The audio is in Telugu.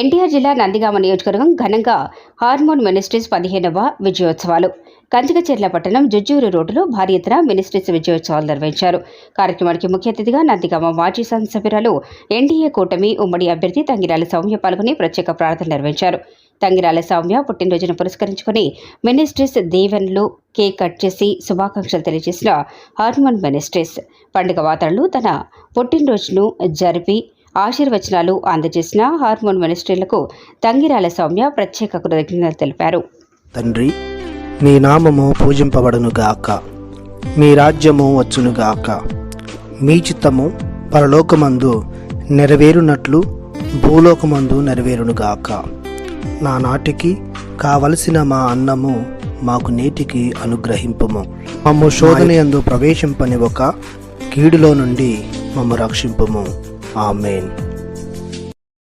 ఎన్టీఆర్ జిల్లా నందిగామ నియోజకవర్గం ఘనంగా హార్మోన్ మినిస్ట్రీస్ పదిహేనవ విజయోత్సవాలు. కంచికచెర్ల పట్టణం జుజ్జూరు రోడ్డులో భారీ ఎత్తున మినిస్ట్రీస్ విజయోత్సవాలు నిర్వహించారు. కార్యక్రమానికి ముఖ్య అతిథిగా నందిగామ మాజీ సంసభ్యురాలు ఎన్డీఏ కూటమి ఉమ్మడి అభ్యర్థి తంగిరాల సౌమ్య పాల్గొని ప్రత్యేక ప్రార్థన నిర్వహించారు. తంగిరాల సౌమ్య పుట్టినరోజును పురస్కరించుకుని మినిస్ట్రీస్ దేవెన్లు కేక్ కట్ చేసి శుభాకాంక్షలు తెలియజేసిన హార్మోన్ మినిస్ట్రీస్. పండుగ వాతావరణంలో తన పుట్టినరోజును జరిపి ఆశీర్వచనాలు అందజేసిన హార్మోన్ మినిస్ట్రీలకు తంగిరాల సౌమ్య ప్రత్యేక కృతజ్ఞతలు తెలిపారు. తండ్రి మీ నామము పూజింపబడునుగాక మీ రాజ్యము వచ్చునుగాక మీ చిత్తము పరలోకమందు నెరవేరునట్లు భూలోకమందు నెరవేరునుగాక నా నాటికి కావలసిన మా అన్నము మాకు నేటికి అనుగ్రహింపుము. మమ్ము శోధనయందు ప్రవేశింపని ఒక కీడులో నుండి మమ్ము రక్షింపుము. Amen.